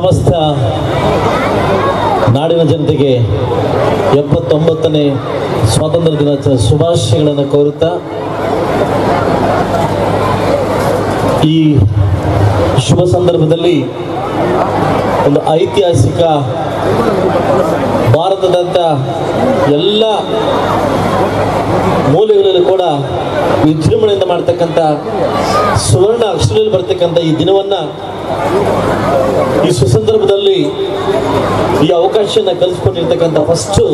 ಸಮಸ್ತ ನಾಡಿನ ಜನತೆಗೆ ಎಪ್ಪತ್ತೊಂಬತ್ತನೇ ಸ್ವಾತಂತ್ರ್ಯ ದಿನಾಚರಣೆ ಶುಭಾಶಯಗಳನ್ನು ಕೋರುತ್ತಾ, ಈ ಶುಭ ಸಂದರ್ಭದಲ್ಲಿ ಒಂದು ಐತಿಹಾಸಿಕ ಭಾರತದಂಥ ಎಲ್ಲ ಮೂಲೆಗಳಲ್ಲಿ ಕೂಡ ವಿಜೃಂಭಣೆಯಿಂದ ಮಾಡ್ತಕ್ಕಂಥ ಸುವರ್ಣ ಅಕ್ಷರದಲ್ಲಿ ಬರ್ತಕ್ಕಂಥ ಈ ದಿನವನ್ನು ಈ ಸುಸಂದರ್ಭದಲ್ಲಿ ಈ ಅವಕಾಶನ ಕಲ್ಸ್ಕೊಂಡಿರ್ತಕ್ಕಂಥ ಫಸ್ಟು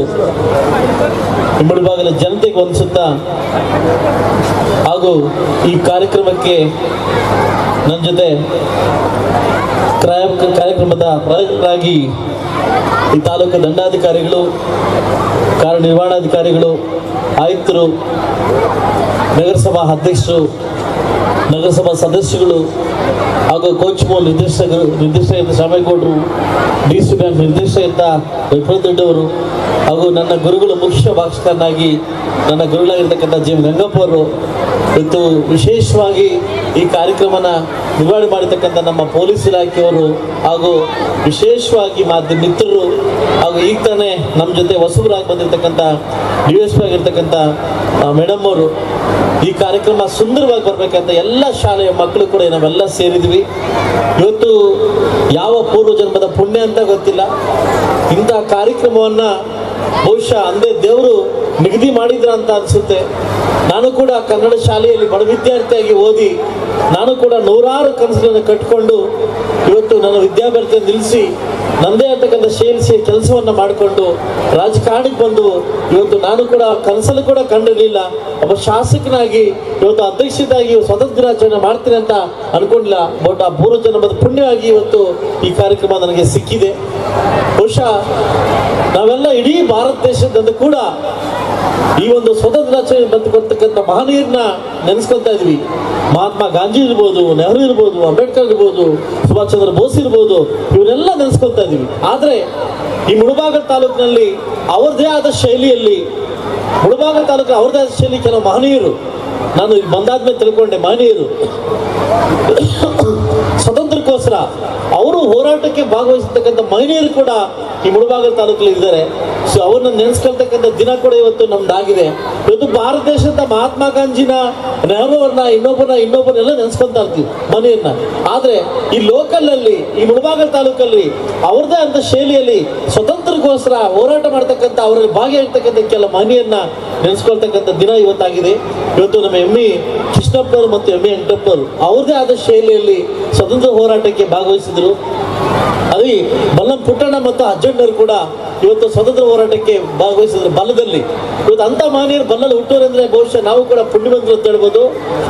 ಭಾಗದ ಜನತೆಗೆ ಹೊಂದಿಸುತ್ತಾ ಹಾಗೂ ಈ ಕಾರ್ಯಕ್ರಮಕ್ಕೆ ನನ್ನ ಜೊತೆ ಕ್ರಾಯ- ಕಾರ್ಯಕ್ರಮದ ಪ್ರಯೋಜಕರಾಗಿ ಈ ತಾಲೂಕು ದಂಡಾಧಿಕಾರಿಗಳು, ಕಾರ್ಯನಿರ್ವಹಣಾಧಿಕಾರಿಗಳು, ಆಯುಕ್ತರು, ನಗರಸಭಾ ಅಧ್ಯಕ್ಷರು ನಗರಸಭಾ ಸದಸ್ಯಗಳು ಹಾಗೂ ಕೋಚ್ ಮೋಲ್ ನಿರ್ದೇಶಕರು ನಿರ್ದೇಶಕ ಶ್ಯಾಮೇಗೌಡರು ಡಿ ಸಿ ಬ್ಯಾಂಕ್ ನಿರ್ದೇಶಕ ವಿಪ್ರದೊಡ್ಡವರು ಹಾಗೂ ನನ್ನ ಗುರುಗಳು ಮುಖ್ಯ ಭಾಷಕನಾಗಿ ನನ್ನ ಗುರುಗಳಾಗಿರ್ತಕ್ಕಂಥ ಜಿ ಎಂ ಗಂಗಪ್ಪ ಅವರು ಇವತ್ತು ವಿಶೇಷವಾಗಿ ಈ ಕಾರ್ಯಕ್ರಮನ ನಿರ್ವಹಣೆ ಮಾಡಿರ್ತಕ್ಕಂಥ ನಮ್ಮ ಪೊಲೀಸ್ ಇಲಾಖೆಯವರು ಹಾಗೂ ವಿಶೇಷವಾಗಿ ಮಾಧ್ಯ ಮಿತ್ರರು ಹಾಗೂ ಈಗ ತಾನೇ ನಮ್ಮ ಜೊತೆ ಹೊಸಬರಾಗಿ ಬಂದಿರತಕ್ಕಂಥ ಡಿ ಎಸ್ ಪಿ ಆಗಿರ್ತಕ್ಕಂಥ ಮೇಡಮ್ ಅವರು ಈ ಕಾರ್ಯಕ್ರಮ ಸುಂದರವಾಗಿ ಬರಬೇಕಂತ ಎಲ್ಲ ಶಾಲೆಯ ಮಕ್ಕಳು ಕೂಡ ನಾವೆಲ್ಲ ಸೇರಿದ್ವಿ. ಇವತ್ತು ಯಾವ ಪೂರ್ವ ಜನ್ಮದ ಪುಣ್ಯ ಅಂತ ಗೊತ್ತಿಲ್ಲ. ಇಂಥ ಕಾರ್ಯಕ್ರಮವನ್ನ ಬಹುಶಃ ಅಂದೇ ದೇವರು ನಿಗದಿ ಮಾಡಿದ್ರ ಅಂತ ಅನ್ಸುತ್ತೆ. ನಾನು ಕೂಡ ಕನ್ನಡ ಶಾಲೆಯಲ್ಲಿ ಬಡ ವಿದ್ಯಾರ್ಥಿಯಾಗಿ ಓದಿ, ನಾನು ಕೂಡ ನೂರಾರು ಕನಸುಗಳನ್ನು ಕಟ್ಟಿಕೊಂಡು ಇವತ್ತು ನನ್ನ ವಿದ್ಯಾಭ್ಯಾಸ ನಿಲ್ಲಿಸಿ ನಂದೇ ಅಂತಕ್ಕಂಥ ಸೇರಿಸಿ ಕೆಲಸವನ್ನ ಮಾಡಿಕೊಂಡು ರಾಜಕಾರಣಕ್ಕೆ ಬಂದು ಇವತ್ತು ನಾನು ಕೂಡ ಕನಸಲ್ಲಿ ಕೂಡ ಕಂಡಿರಲಿಲ್ಲ. ಒಬ್ಬ ಶಾಸಕನಾಗಿ ಇವತ್ತು ಅಧ್ಯಕ್ಷದಾಗಿ ಸ್ವತಂತ್ರ ದಿನಾಚರಣೆ ಮಾಡ್ತೀನಿ ಅಂತ ಅನ್ಕೊಂಡಿಲ್ಲ. ಬಟ್ ಆ ಜನ್ಮದ ಪುಣ್ಯವಾಗಿ ಇವತ್ತು ಈ ಕಾರ್ಯಕ್ರಮ ನನಗೆ ಸಿಕ್ಕಿದೆ. ಬಹುಶಃ ನಾವೆಲ್ಲ ಇಡೀ ಭಾರತ ದೇಶದಂದು ಕೂಡ ಈ ಒಂದು ಸ್ವತಂತ್ರ ದಿನಾಚರಣೆ ಬಂದು ಬರ್ತಕ್ಕಂಥ ಮಹನೀಯರನ್ನ ನೆನೆಸ್ಕೊತಾ ಇದ್ವಿ. ಮಹಾತ್ಮ ಗಾಂಧಿ ಇರ್ಬೋದು, ನೆಹರು ಇರ್ಬೋದು, ಅಂಬೇಡ್ಕರ್ ಇರ್ಬೋದು, ಸುಭಾಷ್ ಚಂದ್ರ ಬೋಸ್ ಇರ್ಬೋದು, ಇವರೆಲ್ಲ ನೆನೆಸ್ಕೊತಾ ಇದೀವಿ. ಆದರೆ ಈ ಮುಳಬಾಗಲ್ ತಾಲೂಕಿನಲ್ಲಿ ಅವ್ರದ್ದೇ ಆದ ಶೈಲಿಯಲ್ಲಿ, ಮುಳಬಾಗಲ್ ತಾಲೂಕು ಅವ್ರದ್ದೇ ಆದ ಶೈಲಿ ಕೆಲವು ಮಹನೀಯರು, ನಾನು ಬಂದಾದ ಬಂದಾದ್ಮೇಲೆ ತಿಳ್ಕೊಂಡೆ ಮಹನೀಯರು, ಸ್ವತಂತ್ರಕ್ಕೋಸ್ಕರ ಅವರು ಹೋರಾಟಕ್ಕೆ ಭಾಗವಹಿಸತಕ್ಕಂಥ ಮಹಿಳೆಯರು ಕೂಡ ಈ ಮುಳಬಾಗಲ್ ತಾಲೂಕಲ್ಲಿ ಇದ್ದಾರೆ. ಸೊ ಅವ್ರನ್ನ ನೆನೆಸ್ಕೊಳ್ತಕ್ಕಂಥ ದಿನ ಕೂಡ ಇವತ್ತು ನಮ್ದಾಗಿದೆ. ಇವತ್ತು ಭಾರತ ದೇಶದ ಮಹಾತ್ಮ ಗಾಂಧಿನ ನೆಹರು ಅವ್ರನ್ನ ಇನ್ನೊಬ್ಬರನ್ನ ಇನ್ನೊಬ್ಬರನ್ನೆಲ್ಲ ನೆನೆಸ್ಕೊಂತ ಇರ್ತೀವಿ ಮನೆಯನ್ನ ಆದ್ರೆ ಈ ಲೋಕಲ್ ಅಲ್ಲಿ ಈ ಮುಳಬಾಗಲ್ ತಾಲೂಕಲ್ಲಿ ಅವ್ರದೇ ಅಂತ ಶೈಲಿಯಲ್ಲಿ ಸ್ವತಂತ್ರಕ್ಕೋಸ್ಕರ ಹೋರಾಟ ಮಾಡ್ತಕ್ಕಂಥ ಅವರಲ್ಲಿ ಭಾಗಿಯಾಗಿರ್ತಕ್ಕಂಥ ಕೆಲ ಮನೆಯನ್ನ ನೆನೆಸ್ಕೊಳ್ತಕ್ಕಂಥ ದಿನ ಇವತ್ತಾಗಿದೆ. ಇವತ್ತು ನಮ್ಮ ಎಮ್ಮಿ ಕೃಷ್ಣಪ್ಪರು ಮತ್ತು ಎಮ್ಮಿ ವೆಂಕಟಪ್ಪರು ಅವ್ರದೇ ಆದ ಶೈಲಿಯಲ್ಲಿ ಸ್ವತಂತ್ರ ಹೋರಾಟಕ್ಕೆ ಭಾಗವಹಿಸಿದ್ರು. ಅದೇ ಬಲ್ಲಂ ಪುಟ್ಟಣ್ಣ ಮತ್ತು ಅಜ್ಜಣ್ಣರು ಕೂಡ ಇವತ್ತು ಸ್ವತಂತ್ರ ಹೋರಾಟಕ್ಕೆ ಭಾಗವಹಿಸಿದ್ರು ಬಲ್ಲದಲ್ಲಿ. ಇವತ್ತು ಅಂತ ಮಹನೀಯರು ಬಲ್ಲಲ್ಲಿ ಹುಟ್ಟೋರಂದ್ರೆ ಬಹುಶಃ ನಾವು ಕೂಡ ಪುಣ್ಯವಂತರು ಅಂತ ಹೇಳ್ಬೋದು.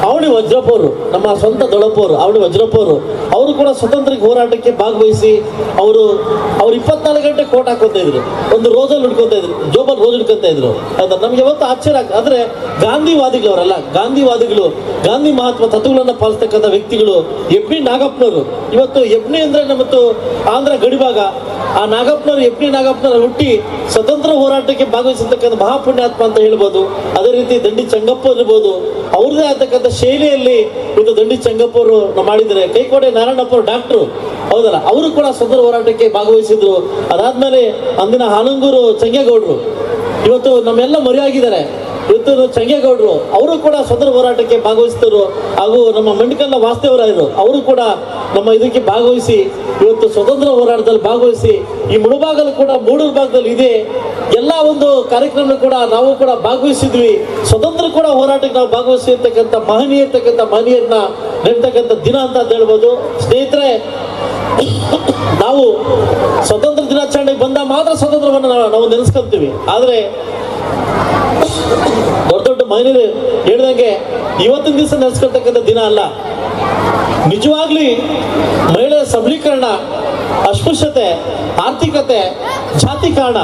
ಅವಣಿ ವಜ್ರಪ್ಪರು ನಮ್ಮ ಸ್ವಂತ ದೊಡಪ್ಪವರು ಅವಣಿ ವಜ್ರಪ್ಪ ಅವರು ಕೂಡ ಸ್ವತಂತ್ರ ಹೋರಾಟಕ್ಕೆ ಭಾಗವಹಿಸಿ ಅವರು ಅವ್ರು ಇಪ್ಪತ್ನಾಲ್ಕು ಗಂಟೆ ಕೋಟ್ ಹಾಕೋತಾ ಇದ್ರು. ಒಂದು ರೋಜಲ್ಲಿ ಹಿಡ್ಕೊತ ಇದ್ರು ಜೋಬಲ್ ರೋಜ್ ಹುಡ್ಕೊತಾ ಇದ್ರು. ಅದ ನಮ್ಗೆ ಇವತ್ತು ಆಶ್ಚರ್ಯ ಆದ್ರೆ ಗಾಂಧಿವಾದಿಗಳು ಅವರಲ್ಲ ಗಾಂಧಿವಾದಿಗಳು, ಗಾಂಧಿ ಮಹಾತ್ಮ ತತ್ವಗಳನ್ನ ಪಾಲಿಸ್ತಕ್ಕಂಥ ವ್ಯಕ್ತಿಗಳು ಎಬ್ಬಿ ನಾಗಪ್ಪನವರು. ಇವತ್ತು ಎಬ್ನಿ ಅಂದ್ರೆ ನಮ್ಮತ್ತು ಆಂಧ್ರ ಗಡಿಭಾಗ, ಆ ನಾಗಪ್ಪನವರು ಡಿ ನಾಗಪ್ಪನವರು ಹುಟ್ಟಿ ಸ್ವತಂತ್ರ ಹೋರಾಟಕ್ಕೆ ಭಾಗವಹಿಸಿರ್ತಕ್ಕಂಥ ಮಹಾಪುಣ್ಯಾತ್ಮ ಅಂತ ಹೇಳ್ಬೋದು. ಅದೇ ರೀತಿ ದಂಡಿ ಚಂಗಪ್ಪ ಇರ್ಬೋದು. ಅವ್ರದ್ದೇ ಆಗ್ತಕ್ಕಂಥ ಶೈಲಿಯಲ್ಲಿ ಇವತ್ತು ದಂಡಿ ಚಂಗಪ್ಪ ಅವರು ಮಾಡಿದ್ದಾರೆ. ಕೈಕೋಡೆ ನಾರಾಯಣಪ್ಪ ಡಾಕ್ಟ್ರು. ಹೌದಲ್ಲ? ಅವರು ಕೂಡ ಸ್ವತಂತ್ರ ಹೋರಾಟಕ್ಕೆ ಭಾಗವಹಿಸಿದ್ರು. ಅದಾದ್ಮೇಲೆ ಅಂದಿನ ಹಾನಂಗೂರು ಚಂಗೇಗೌಡರು. ಇವತ್ತು ನಮ್ಮೆಲ್ಲ ಮರೆಯಾಗಿದ್ದಾರೆ. ಇವತ್ತು ಚಂಗೇಗೌಡರು, ಅವರು ಕೂಡ ಸ್ವತಂತ್ರ ಹೋರಾಟಕ್ಕೆ ಭಾಗವಹಿಸಿದರು ಹಾಗೂ ನಮ್ಮ ಮಂಡಿಕಲ್ಲ ವಾಸ್ತವರಾಯರು ಅವರು ಕೂಡ ನಮ್ಮ ಇದಕ್ಕೆ ಭಾಗವಹಿಸಿ, ಇವತ್ತು ಸ್ವತಂತ್ರ ಹೋರಾಟದಲ್ಲಿ ಭಾಗವಹಿಸಿ, ಈ ಮುಳುಭಾಗದಲ್ಲಿ ಕೂಡ ಮೂಡೂರು ಭಾಗದಲ್ಲಿ ಇದೆ. ಎಲ್ಲ ಒಂದು ಕಾರ್ಯಕ್ರಮ ಕೂಡ ನಾವು ಕೂಡ ಭಾಗವಹಿಸಿದ್ವಿ. ಸ್ವತಂತ್ರ ಕೂಡ ಹೋರಾಟಕ್ಕೆ ನಾವು ಭಾಗವಹಿಸಿರ್ತಕ್ಕಂಥ ಮಹನೀಯ ಇರ್ತಕ್ಕಂಥ ಮಹನೀಯರನ್ನ ನೆಡ್ತಕ್ಕಂಥ ದಿನ ಅಂತ ಹೇಳ್ಬೋದು. ಸ್ನೇಹಿತರೆ, ನಾವು ಸ್ವತಂತ್ರ ದಿನಾಚರಣೆಗೆ ಬಂದ ಮಾತ್ರ ಸ್ವತಂತ್ರವನ್ನು ನಾವು ನೆನೆಸ್ಕೊಂತೀವಿ. ಆದರೆ ದೊಡ್ಡ ದೊಡ್ಡ ಮಹಿಳೆಯರು ಹೇಳ್ದಂಗೆ ಇವತ್ತಿನ ದಿವಸ ನಡೆಸ್ಕೊಳ್ತಕ್ಕಂಥ ದಿನ ಅಲ್ಲ. ನಿಜವಾಗ್ಲಿ ಮಹಿಳೆಯರ ಸಬಲೀಕರಣ, ಅಸ್ಪೃಶ್ಯತೆ, ಆರ್ಥಿಕತೆ, ಜಾತಿ ಕಾರಣ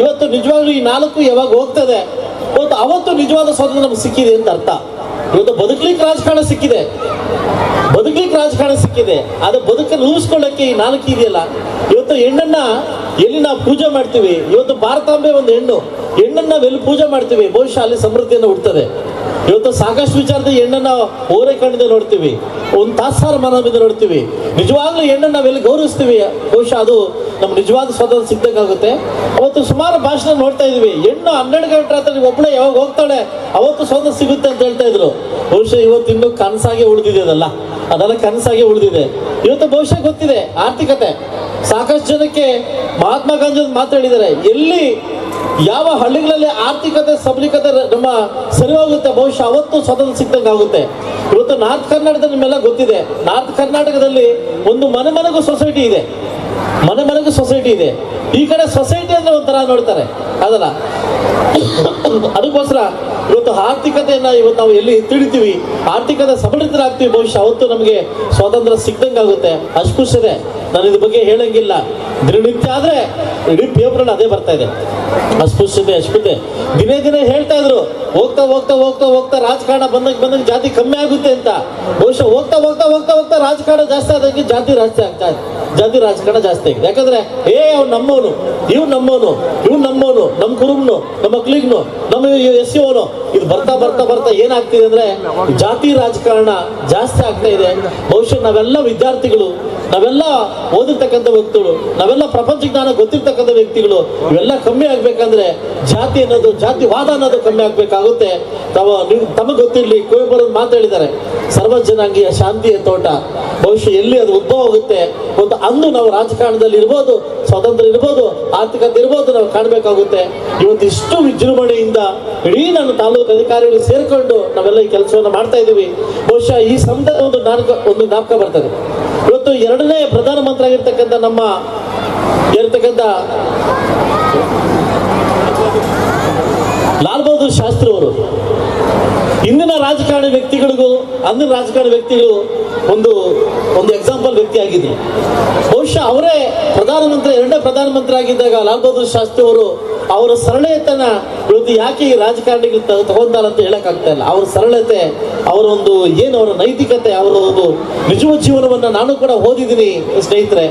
ಇವತ್ತು ನಿಜವಾಗ್ಲೂ ಈ ನಾಲ್ಕು ಯಾವಾಗ ಹೋಗ್ತದೆ ಇವತ್ತು ಅವತ್ತು ನಿಜವಾದ ಸ್ವಾತಂತ್ರ್ಯ ನಮ್ಗೆ ಸಿಕ್ಕಿದೆ ಅಂತ ಅರ್ಥ. ಇವತ್ತು ಬದುಕಲಿಕ್ಕೆ ರಾಜಕಾರಣ ಸಿಕ್ಕಿದೆ, ಬದುಕಲಿಕ್ಕೆ ರಾಜಕಾರಣ ಸಿಕ್ಕಿದೆ ಅದು ಬದುಕನ್ನು ಊಹಿಸ್ಕೊಳ್ಳೋಕೆ ಈ ನಾಲ್ಕು ಇದೆಯಲ್ಲ. ಇವತ್ತು ಹೆಣ್ಣನ್ನ ಎಲ್ಲಿ ನಾವು ಪೂಜೆ ಮಾಡ್ತೀವಿ? ಇವತ್ತು ಭಾರತಾಂಬೆ ಒಂದು ಹೆಣ್ಣು. ಹೆಣ್ಣನ್ನ ನಾವು ಎಲ್ಲಿ ಪೂಜೆ ಮಾಡ್ತೀವಿ. ಬಹುಶಃ ಅಲ್ಲಿ ಸಮೃದ್ಧಿಯನ್ನು ಹುಡ್ತದೆ ಇವತ್ತು ಸಾಕಷ್ಟು ವಿಚಾರದ ಹೆಣ್ಣನ್ನ ಕಣ್ಣಿಂದ ನೋಡ್ತೀವಿ. ಒಂದು ತಾಸಾರ ಮನದಿಂದ ನೋಡ್ತೀವಿ. ನಿಜವಾಗ್ಲೂ ಹೆಣ್ಣನ್ನು ನಾವೆಲ್ಲಿ ಗೌರವಿಸ್ತೀವಿ. ಬಹುಶಃ ಅದು ನಮ್ಮ ನಿಜವಾದ ಸ್ವತಂತ್ರ ಸಿಗ್ಬೇಕಾಗುತ್ತೆ. ಅವತ್ತು ಸುಮಾರು ಭಾಷಣ ನೋಡ್ತಾ ಇದೀವಿ. ಹೆಣ್ಣು ಹನ್ನೆರಡು ಗಂಟೆ ರಾತ್ರಿ ಒಬ್ಬಳೆ ಯಾವಾಗ ಹೋಗ್ತಾಳೆ, ಅವತ್ತು ಸ್ವತಂತ್ರ ಸಿಗುತ್ತೆ ಅಂತ ಹೇಳ್ತಾ ಇದ್ರು. ಬಹುಶಃ ಇವತ್ತು ಇನ್ನೂ ಕನಸಾಗೆ ಉಳಿದಿದೆ ಅದಲ್ಲ. ಅದೆಲ್ಲ ಕನಸಾಗೆ ಉಳಿದಿದೆ. ಇವತ್ತು ಬಹುಶಃ ಗೊತ್ತಿದೆ. ಆರ್ಥಿಕತೆ. ಸಾಕಷ್ಟು ಜನಕ್ಕೆ ಮಹಾತ್ಮ ಗಾಂಧಿ ಮಾತಾಡಿದ್ದಾರೆ ಎಲ್ಲಿ ಯಾವ ಹಳ್ಳಿಗಳಲ್ಲಿ ಆರ್ಥಿಕತೆ, ಸಬಲೀಕತೆ ನಮ್ಮ ಸರಿ ಹೋಗುತ್ತೆ ಬಹುಶಃ ಅವತ್ತು ಸ್ವತಂತ್ರ ಸಿಕ್ಕಿದಂಗೆ ಆಗುತ್ತೆ. ಇವತ್ತು ನಾರ್ತ್ ಕರ್ನಾಟಕದ ನಿಮ್ಮೆಲ್ಲ ಗೊತ್ತಿದೆ. ನಾರ್ತ್ ಕರ್ನಾಟಕದಲ್ಲಿ ಒಂದು ಮನೆ ಮನೆಗೂ ಸೊಸೈಟಿ ಇದೆ. ಮನೆ ಮನೆಗೂ ಸೊಸೈಟಿ ಇದೆ. ಈ ಕಡೆ ಸೊಸೈಟಿ ಅಂದ್ರೆ ಒಂಥರ ನೋಡ್ತಾರೆ. ಅದಲ್ಲ. ಅದಕ್ಕೋಸ್ಕರ ಇವತ್ತು ಆರ್ಥಿಕತೆಯನ್ನ ಇವತ್ತು ನಾವು ಎಲ್ಲಿ ತಿಳಿತೀವಿ? ಆರ್ಥಿಕತೆ ಸಬಲೀಕರಾಗ್ತೀವಿ ಬಹುಶಃ ಅವತ್ತು ನಮಗೆ ಸ್ವಾತಂತ್ರ್ಯ ಸಿಕ್ಕಿದಂಗೆ ಆಗುತ್ತೆ. ಅಸ್ಪೃಶ್ಯತೆ ನಾನು ಇದ್ರ ಬಗ್ಗೆ ಹೇಳಂಗಿಲ್ಲ. ದಿನನಿತ್ಯ ಆದ್ರೆ ಇಡೀ ಪೇಪರಲ್ಲಿ ಅದೇ ಬರ್ತಾ ಇದೆ. ಅಸ್ಪೃಶ್ಯತೆ ಅಸ್ಪೃತೆ. ದಿನೇ ದಿನೇ ಹೇಳ್ತಾ ಇದ್ರು, ಹೋಗ್ತಾ ಹೋಗ್ತಾ ಹೋಗ್ತಾ ಹೋಗ್ತಾ ರಾಜಕಾರಣ ಬಂದಂಗೆ ಬಂದಂಗೆ ಜಾತಿ ಕಮ್ಮಿ ಆಗುತ್ತೆ ಅಂತ. ಬಹುಶಃ ಹೋಗ್ತಾ ಹೋಗ್ತಾ ಹೋಗ್ತಾ ಹೋಗ್ತಾ ರಾಜಕಾರಣ ಜಾಸ್ತಿ ಆದಂಗೆ ಜಾತಿ ಜಾಸ್ತಿ ಆಗ್ತಾ ಜಾತಿ ರಾಜಕಾರಣ ಜಾಸ್ತಿ ಆಗಿದೆ. ಯಾಕಂದ್ರೆ, ಏ, ಅವ್ನು ನಮ್ಮವನು ಇವ್ ನಮ್ಮವನು ಇವ್ ನಮ್ಮವನು ನಮ್ಮ ಕುರುಬ್ನು ನಮ್ಮ ಮಕ್ಳಿಗ್ನು, ನಮ್ಮ ಎಸ್ ಸಿ ಅವನು ಇದು ಬರ್ತಾ ಬರ್ತಾ ಬರ್ತಾ ಏನಾಗ್ತಿದೆ ಅಂದ್ರೆ ಜಾತಿ ರಾಜಕಾರಣ ಜಾಸ್ತಿ ಆಗ್ತಾ ಇದೆ. ಬಹುಶಃ ನಾವೆಲ್ಲ ವಿದ್ಯಾರ್ಥಿಗಳು, ನಾವೆಲ್ಲ ಓದಿರ್ತಕ್ಕಂಥ ವ್ಯಕ್ತಿಗಳು, ನಾವೆಲ್ಲ ಪ್ರಪಂಚ ಜ್ಞಾನ ಗೊತ್ತಿರ್ತಕ್ಕಂಥ ವ್ಯಕ್ತಿಗಳು, ಇವೆಲ್ಲ ಕಮ್ಮಿ ಆಗ್ಬೇಕಂದ್ರೆ ಜಾತಿ ಅನ್ನೋದು, ಜಾತಿವಾದ ಅನ್ನೋದು ಕಮ್ಮಿ ಆಗ್ಬೇಕಾಗುತ್ತೆ. ತಾವು ತಮಗೆ ಗೊತ್ತಿರಲಿ, ಕುವೆಂಪು ಮಾತಾಡಿದ್ದಾರೆ ಸರ್ವ ಜನಾಂಗೀಯ ಶಾಂತಿಯ ತೋಟ ಬಹುಶಃ ಎಲ್ಲಿ ಅದು ಉದ್ಭವ ಆಗುತ್ತೆ, ಒಂದು ಅಂದು ನಾವು ರಾಜಕಾರಣದಲ್ಲಿ ಇರ್ಬೋದು ಸ್ವಾತಂತ್ರ್ಯ ಇರ್ಬೋದು, ಆರ್ಥಿಕತೆ ಇರ್ಬೋದು, ನಾವು ಕಾಣಬೇಕಾಗುತ್ತೆ. ಇವತ್ತು ಇಷ್ಟು ವಿಜೃಂಭಣೆಯಿಂದ ಇಡೀ ನನ್ನ ತಾಲೂಕು ಅಧಿಕಾರಿಗಳು ಸೇರಿಕೊಂಡು ನಾವೆಲ್ಲ ಈ ಕೆಲಸವನ್ನು ಮಾಡ್ತಾ ಇದ್ದೀವಿ. ಬಹುಶಃ ಈ ಸಂದರ್ಭ ಒಂದು ನಾಲ್ಕು ಒಂದು ಜ್ಞಾಪಕ ಬರ್ತದೆ. ಇವತ್ತು ಎರಡನೇ ಪ್ರಧಾನಮಂತ್ರಿ ಆಗಿರ್ತಕ್ಕಂಥ ನಮ್ಮ, ಇರ್ತಕ್ಕಂಥ ಲಾಲ್ ಬಹದ್ದೂರ್ ಶಾಸ್ತ್ರಿ ಅವರು, ಇಂದಿನ ರಾಜಕಾರಣಿ ವ್ಯಕ್ತಿಗಳಿಗೂ, ಅಂದಿನ ರಾಜಕಾರಣಿ ವ್ಯಕ್ತಿಗಳು ಒಂದು ಒಂದು ಎಕ್ಸಾಂಪಲ್ ವ್ಯಕ್ತಿ ಆಗಿದ್ರು. ಬಹುಶಃ ಅವರೇ ಪ್ರಧಾನಮಂತ್ರಿ, ಎರಡನೇ ಪ್ರಧಾನಮಂತ್ರಿ ಆಗಿದ್ದಾಗ ಲಾಲ್ ಬಹದ್ದೂರ್ ಶಾಸ್ತ್ರಿ ಅವರು ಅವರ ಸರಳತೆನ ಇವತ್ತು ಯಾಕೆ ಈ ರಾಜಕಾರಣಿಗಳು ತ- ತಗೊಂಡಾರ ಅಂತ ಹೇಳಕ್ಕಾಗ್ತಾ ಇಲ್ಲ. ಅವ್ರ ಸರಳತೆ, ಅವರ ಒಂದು ಏನು ಅವರ ನೈತಿಕತೆ, ಅವರ ಒಂದು ನಿಜವ ಜೀವನವನ್ನ ನಾನು ಕೂಡ ಓದಿದ್ದೀನಿ ಸ್ನೇಹಿತರೆ,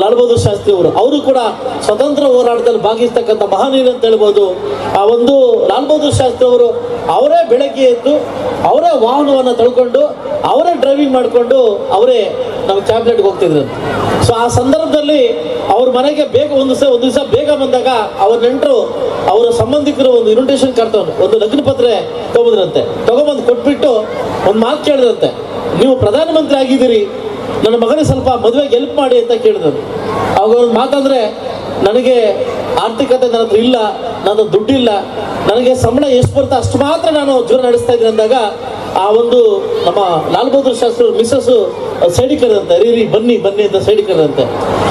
ಲಾಲ್ ಬಹದ್ದೂರ್ ಶಾಸ್ತ್ರಿ ಅವರು. ಅವರು ಕೂಡ ಸ್ವತಂತ್ರ ಹೋರಾಟದಲ್ಲಿ ಭಾಗಿಸ್ತಕ್ಕಂಥ ಮಹನೀಯರು ಅಂತ ಹೇಳ್ಬೋದು. ಆ ಒಂದು ಲಾಲ್ ಬಹದ್ದೂರ್ ಶಾಸ್ತ್ರಿ ಅವರು ಅವರೇ ಬೆಳಗ್ಗೆ ಎದ್ದು ಅವರೇ ವಾಹನವನ್ನು ತಳ್ಕೊಂಡು ಅವರೇ ಡ್ರೈವಿಂಗ್ ಮಾಡಿಕೊಂಡು ಅವರೇ ನಮ್ಮ ಕ್ಯಾಬಿನೆಟ್ಗೆ ಹೋಗ್ತಿದ್ರು. ಸೊ ಆ ಸಂದರ್ಭದಲ್ಲಿ ಅವ್ರ ಮನೆಗೆ ಬೇಗ ಒಂದು ದಿವಸ ಒಂದು ದಿವಸ ಬೇಗ ಬಂದಾಗ ಅವ್ರ ನೆಂಟರು, ಅವರ ಸಂಬಂಧಿಕರು ಒಂದು ಇನ್ವಿಟೇಷನ್ ಕರ್ತವ್ರು ಒಂದು ಲಗ್ನ ಪತ್ರೆ ತಗೊಂಡ್ರಂತೆ ತಗೊಂಬಂದು ಕೊಟ್ಬಿಟ್ಟು ಒಂದು ಮಾತು ಕೇಳಿದ್ರಂತೆ. ನೀವು ಪ್ರಧಾನಮಂತ್ರಿ ಆಗಿದ್ದೀರಿ. ನನ್ನ ಮಗನಿಗೆ ಸ್ವಲ್ಪ ಮದುವೆಗೆ ಹೆಲ್ಪ್ ಮಾಡಿ ಅಂತ ಕೇಳಿದ್ರು. ಅವಾಗ ಮಾತಂದ್ರೆ, ನನಗೆ ಆರ್ಥಿಕತೆ ನನ್ನ ಹತ್ರ ಇಲ್ಲ. ನನ್ನ ದುಡ್ಡಿಲ್ಲ, ನನಗೆ ಸಂಬಳ ಎಷ್ಟು ಬರುತ್ತೆ ಅಷ್ಟು ಮಾತ್ರ ನಾನು ಜೀವನ ನಡೆಸ್ತಾ ಇದ್ದೀನಿ ಅಂದಾಗ ಆ ಒಂದು ನಮ್ಮ ಲಾಲ್ ಬಹದ್ದೂರ್ ಶಾಸ್ತ್ರಿ ಮಿಸಸ್ ಸೈಡಿಗೆ ಕರೆದಂತೆ ರೀ ರೀ, ಬನ್ನಿ ಬನ್ನಿ ಅಂತ ಸೈಡಿಗೆ ಕರೆದಂತೆ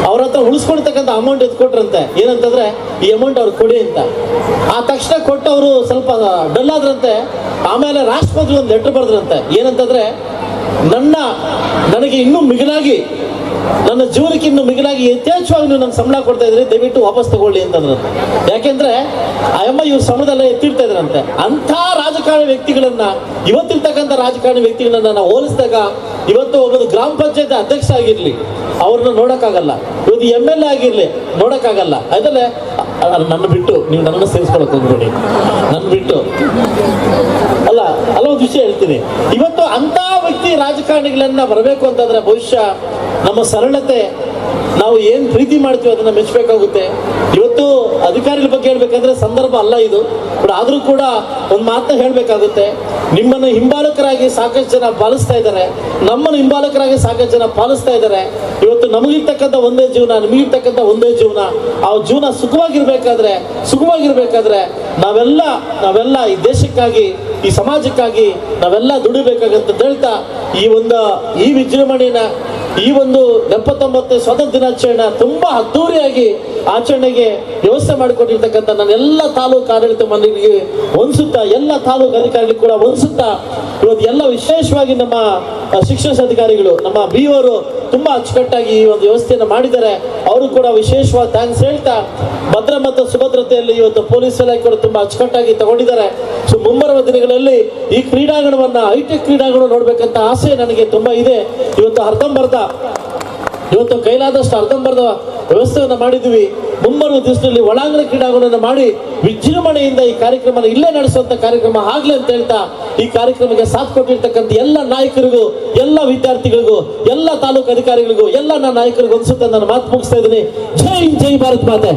ಅವ್ರ ಹತ್ರ ಉಳಿಸ್ಕೊಳ್ತಕ್ಕಂಥ ಅಮೌಂಟ್ ಎತ್ಕೊಟ್ರಂತೆ ಏನಂತಂದ್ರೆ ಈ ಅಮೌಂಟ್ ಅವ್ರು ಕೊಡಿ ಅಂತ. ಆ ತಕ್ಷಣ ಕೊಟ್ಟು ಅವರು ಸ್ವಲ್ಪ ಡಲ್ ಆದ್ರಂತೆ, ಆಮೇಲೆ ರಾಷ್ಟ್ರಪತಿ ಒಂದು ಲೆಟರ್ ಬರೆದ್ರಂತೆ, ಏನಂತಂದ್ರೆ, ನನ್ನ, ನನಗೆ ಇನ್ನೂ ಮಿಗಿಲಾಗಿ ನನ್ನ ಜೀವನಕ್ಕೆ ಇನ್ನು ಮಿಗಿಲಾಗಿ ಯಥೇಚ್ಛವಾಗಿ ನೀವು ನಂಗೆ ಸಂಬಳ ಕೊಡ್ತಾ ಇದ್ರಿ, ದಯವಿಟ್ಟು ವಾಪಸ್ ತಗೊಳ್ಳಿ ಅಂತಂದ್ರಂತೆ ಯಾಕೆಂದ್ರೆ, ಆ ಅಮ್ಮ ಇವ್ರ ಸಂಬಳದಲ್ಲ ಎತ್ತಿಡ್ತಾ ಇದ್ರಂತೆ. ಅಂಥ ರಾಜಕಾರಣ ವ್ಯಕ್ತಿಗಳನ್ನ, ಇವತ್ತಿರ್ತಕ್ಕಂಥ ರಾಜಕಾರಣ ವ್ಯಕ್ತಿಗಳನ್ನ ನಾವು ಹೋಲಿಸಿದಾಗ ಇವತ್ತು ಒಬ್ಬರು ಗ್ರಾಮ ಪಂಚಾಯತ್ ಅಧ್ಯಕ್ಷ ಆಗಿರ್ಲಿ, ಅವ್ರನ್ನ ನೋಡೋಕ್ಕಾಗಲ್ಲ. ಇವತ್ತು ಎಂ ಎಲ್ ಎ ಆಗಿರ್ಲಿ, ನೋಡೋಕ್ಕಾಗಲ್ಲ. ಅದಲ್ಲೇ ನನ್ನ ಬಿಟ್ಟು, ನೀವು ನನ್ನ ಸೇರಿಸ್ಕೊಳಕ್ ಹೋಗ್ಬೇಡಿ. ನನ್ನ ಬಿಟ್ಟು. ಅಲ್ಲ ಅಲ್ಲ, ಒಂದು ವಿಷಯ ಹೇಳ್ತೀನಿ. ಇವತ್ತು ಅಂತ ವ್ಯಕ್ತಿ ರಾಜಕಾರಣಿಗಳನ್ನ ಬರಬೇಕು ಅಂತಂದ್ರೆ ಬಹುಶಃ ನಮ್ಮ ಸರಳತೆ, ನಾವು ಏನು ಪ್ರೀತಿ ಮಾಡ್ತೀವಿ ಅದನ್ನ ಮೆಚ್ಚಬೇಕಾಗುತ್ತೆ ಇವತ್ತು ಅಧಿಕಾರಿಗಳ ಬಗ್ಗೆ ಹೇಳ್ಬೇಕಂದ್ರೆ ಸಂದರ್ಭ ಅಲ್ಲ ಇದು. ಬಟ್ ಆದರೂ ಕೂಡ ಒಂದು ಮಾತನ್ನ ಹೇಳಬೇಕಾಗುತ್ತೆ. ನಿಮ್ಮನ್ನ ಹಿಂಬಾಲಕರಾಗಿ ಸಾಕಷ್ಟು ಜನ ಪಾಲಿಸ್ತಾ ಇದ್ದಾರೆ. ನಮ್ಮನ್ನು ಹಿಂಬಾಲಕರಾಗಿ ಸಾಕಷ್ಟು ಜನ ಪಾಲಿಸ್ತಾ ಇದ್ದಾರೆ. ಇವತ್ತು ನಮಗಿರ್ತಕ್ಕಂಥ ಒಂದೇ ಜೀವನ, ನಿಮಗಿರ್ತಕ್ಕಂಥ ಒಂದೇ ಜೀವನ. ಆ ಜೀವನ ಸುಖವಾಗಿರ್ಬೇಕಾದ್ರೆ ಸುಖವಾಗಿರ್ಬೇಕಾದ್ರೆ ನಾವೆಲ್ಲ ನಾವೆಲ್ಲ ಈ ದೇಶಕ್ಕಾಗಿ, ಈ ಸಮಾಜಕ್ಕಾಗಿ ನಾವೆಲ್ಲ ದುಡಿಬೇಕಾಗಂತ ಹೇಳ್ತಾ ಈ ಒಂದು ಈ ವಿಜೃಂಭಣೆನ ಈ ಒಂದು ಎಪ್ಪತ್ತೊಂಬತ್ತು ಸ್ವಾತಂತ್ರ್ಯ ದಿನಾಚರಣೆ ತುಂಬಾ ಅದ್ದೂರಿಯಾಗಿ ಆಚರಣೆಗೆ ವ್ಯವಸ್ಥೆ ಮಾಡಿಕೊಟ್ಟಿರ್ತಕ್ಕಂಥ ನನ್ನ ಎಲ್ಲ ತಾಲೂಕು ಆಡಳಿತ ಮಂಡಳಿಗೆ ಹೊಂದಿಸುತ್ತಾ ಎಲ್ಲ ತಾಲೂಕು ಅಧಿಕಾರಿಗಳು ಕೂಡ ಹೊಂದಿಸುತ್ತಾ ಇವತ್ತು ಎಲ್ಲ ವಿಶೇಷವಾಗಿ ನಮ್ಮ ಶಿಕ್ಷಣ ಅಧಿಕಾರಿಗಳು ನಮ್ಮ ಬಿ ಅವರು ತುಂಬಾ ಅಚ್ಚುಕಟ್ಟಾಗಿ ಈ ಒಂದು ವ್ಯವಸ್ಥೆಯನ್ನು ಮಾಡಿದ್ದಾರೆ. ಅವರು ಕೂಡ ವಿಶೇಷವಾಗಿ ಥ್ಯಾಂಕ್ಸ್ ಹೇಳ್ತಾ ಭದ್ರ ಮತ್ತು ಸುಭದ್ರತೆಯಲ್ಲಿ ಇವತ್ತು ಪೊಲೀಸ್ ಇಲಾಖೆಯವರು ತುಂಬಾ ಅಚ್ಚುಕಟ್ಟಾಗಿ ತಗೊಂಡಿದ್ದಾರೆ. ಸೊ ಮುಂಬರುವ ದಿನಗಳಲ್ಲಿ ಈ ಕ್ರೀಡಾಂಗಣವನ್ನ, ಹೈಟೆಕ್ ಕ್ರೀಡಾಂಗಣ ನೋಡ್ಬೇಕಂತ ಆಸೆ ನನಗೆ ತುಂಬಾ ಇದೆ. ಇವತ್ತು ಅರ್ಧಂಬರ್ಧ, ಇವತ್ತು ಕೈಲಾದಷ್ಟು ಅರ್ಧಂಬರ್ಧ ವ್ಯವಸ್ಥೆಯನ್ನು ಮಾಡಿದ್ವಿ ಮುಂಬರುವ ದಿವಸದಲ್ಲಿ ಒಳಾಂಗಣ ಕ್ರೀಡಾಂಗಣವನ್ನು ಮಾಡಿ ವಿಜೃಂಭಣೆಯಿಂದ ಈ ಕಾರ್ಯಕ್ರಮ ಇಲ್ಲೇ ನಡೆಸುವಂತ ಕಾರ್ಯಕ್ರಮ ಆಗ್ಲಿ ಅಂತ ಹೇಳ್ತಾ ಈ ಕಾರ್ಯಕ್ರಮಕ್ಕೆ ಸಾಥ್ ಕೊಟ್ಟಿರ್ತಕ್ಕಂಥ ಎಲ್ಲ ನಾಯಕರಿಗೂ, ಎಲ್ಲ ವಿದ್ಯಾರ್ಥಿಗಳಿಗೂ, ಎಲ್ಲ ತಾಲೂಕು ಅಧಿಕಾರಿಗಳಿಗೂ, ಎಲ್ಲ ನನ್ನ ನಾಯಕರಿಗೂ ಅನ್ಸುತ್ತೆ ನಾನು ಮಾತು ಮುಗಿಸ್ತಾ ಇದ್ದೀನಿ. ಜೈ ಜೈ ಭಾರತ್ ಮಾತೆ.